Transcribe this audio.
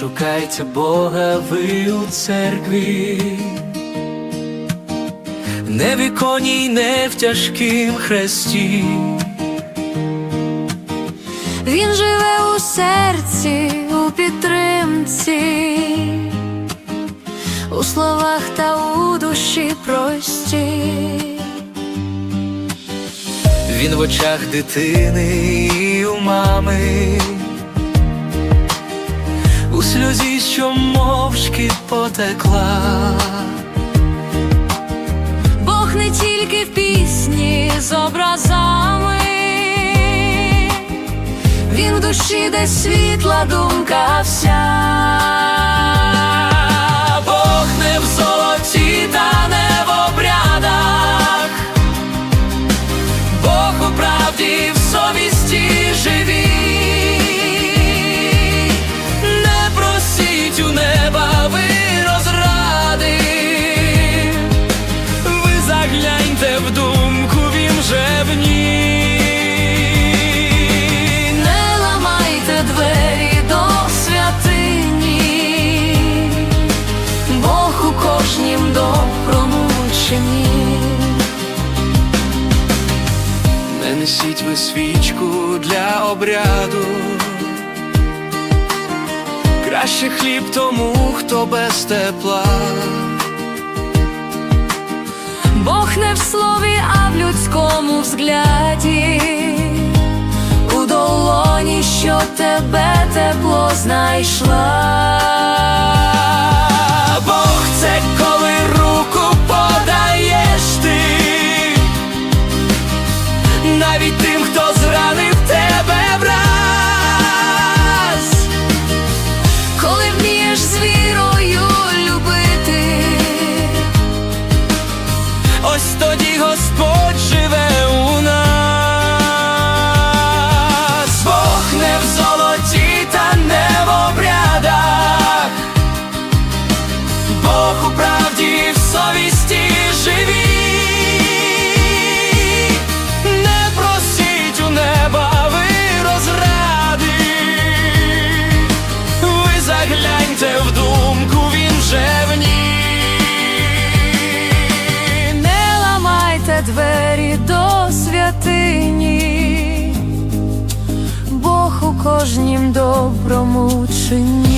шукайте Бога ви у церкві, не в іконі, й не в тяжкім хресті. Він живе у серці, у підтримці, у словах та у душі прості. Він в очах дитини і у мами, сльозі, що мовчки потекла. Бог не тільки в пісні з образами, він в душі, де світла думка вся. Не несіть ви свічку для обряду. Краще хліб тому, хто без тепла. Бог не в слові, а в людському взгляді, у долоні, що тебе тепло знайшла. Навіть тим, хто зранив тебе враз. Коли вмієш з вірою любити, Ось тоді кожнім доброму чині.